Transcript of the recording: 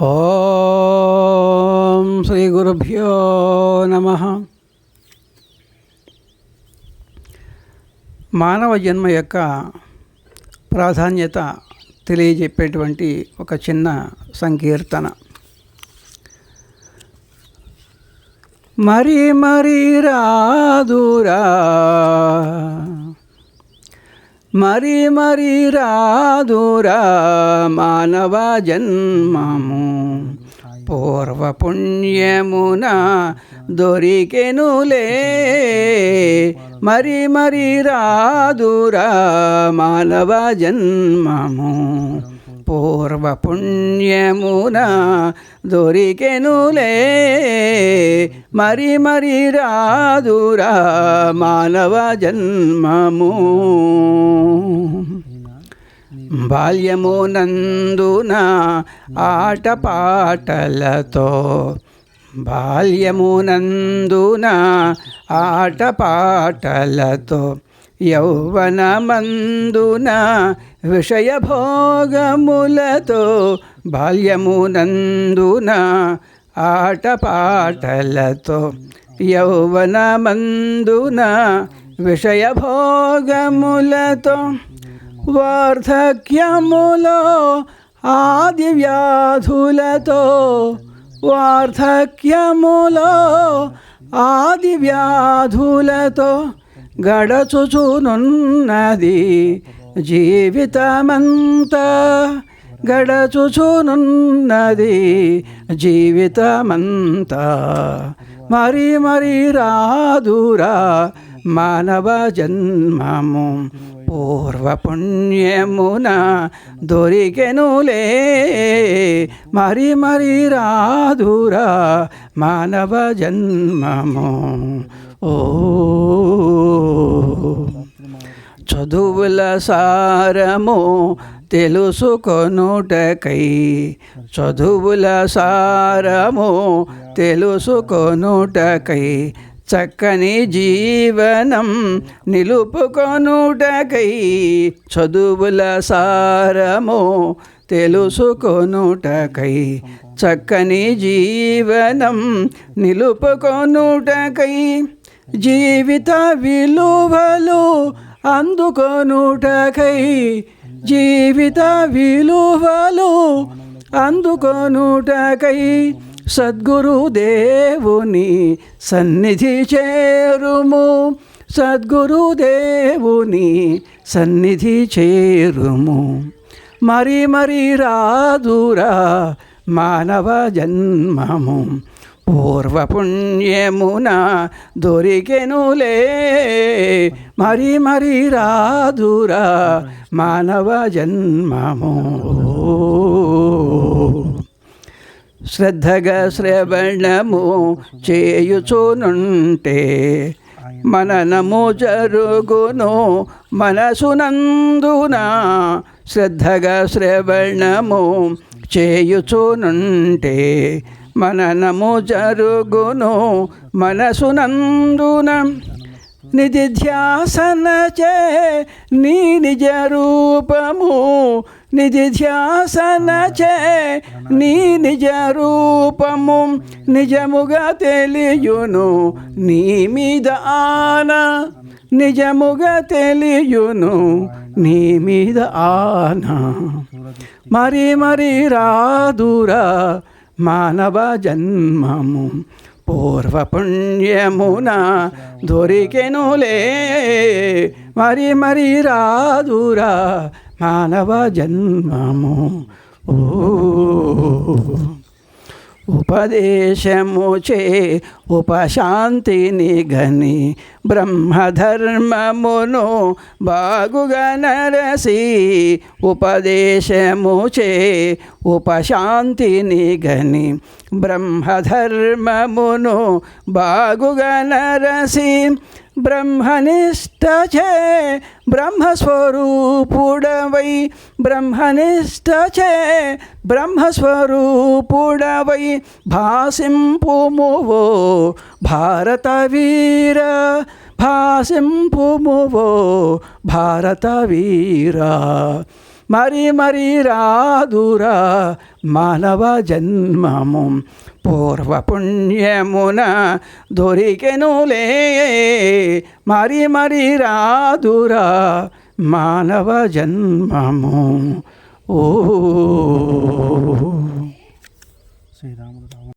ఓం శ్రీ గురుభ్యో నమ. మానవ జన్మ యొక్క ప్రాధాన్యత తెలియజెప్పేటువంటి ఒక చిన్న సంకీర్తన. మరి మరి రాదురా. మరి మరి రాదురా మానవ జన్మము. పూర్వపుణ్యమున దొరికెనులే. మరి మరి రాదురా మానవ జన్మము. పూర్వపుణ్యమున దొరికెనులే. మరి మరి రాదురా మానవ జన్మము. బాల్యమునందున ఆటపాటలతో బాల్యమునందున ఆటపాటలతో యౌవనమందున విషయభోగములతో బాల్యమునందున ఆటపాటలతో యౌవనమందున విషయభోగములతో వార్ధక్యములో ఆది వ్యాధులతో వార్ధక్యములో ఆది వ్యాధులతో గడచుచునున్నది జీవితమంతా. గడచుచునున్నది జీవితమంతా. మరి మరి రాదురా మానవ జన్మము. పూర్వపుణ్యమున దొరికెనులే. మరి మరి రాదురా మానవ జన్మము. ఓ. చదువుల సారము తెలుసుకొనుటకై చదువుల సారము తెలుసుకొనుటకై చక్కని జీవనం నిలుపుకొనుటకై చదువుల సారము తెలుసుకొనుటకై చక్కని జీవనం నిలుపుకొనుటకై. జీవిత విలువలు అందుకొనుటకై జీవిత విలువలు అందుకొనుటకై సద్గురుదేవుని సన్నిధి చేరుము. సద్గురుదేవుని సన్నిధి చేరుము. మరి మరి రాదురా మానవ జన్మము. పూర్వపుణ్యమున దొరికెనులే. మరి మరి రాదురా మానవ జన్మము. శ్రద్ధగా శ్రవణము చేయుచునుంటే మననము జరుగును మనసునందున. శ్రద్ధగా శ్రవణము చేయుచునుంటే మననము జరుగును మనసునందున నిధిధ్యాసనచే నీ నిజ రూపము నిధిధ్యాసనచే నీ నిజ రూపము నిజముగా తెలియును నీ మీద ఆన నిజముగా తెలియును నీ మీద ఆన. మరి మరి రాదురా మానవ జన్మము పూర్వపుణ్యమున దొరికెనులే. మరి మరి రాదురా మానవ జన్మము. ఓ ఉపదేశము చే ఉపశాంతిని గని బ్రహ్మధర్మమును బాగుగా నరసి ఉపదేశము చే ఉపశాంతిని గని బ్రహ్మధర్మమును బాగుగా నరసి బ్రహ్మనిష్టచే బ్రహ్మస్వరూపుడవై. బ్రహ్మనిష్టచే బ్రహ్మస్వరూపుడవై. భాసింపుమువో భారత వీర భాసింపుమువో భారత వీర మరి మరి రాదురా మానవ జన్మము. పూర్వపుణ్యమున దొరికెనులే మరి మరి రాదురా మానవ జన్మము. ఓ శ్రీరామ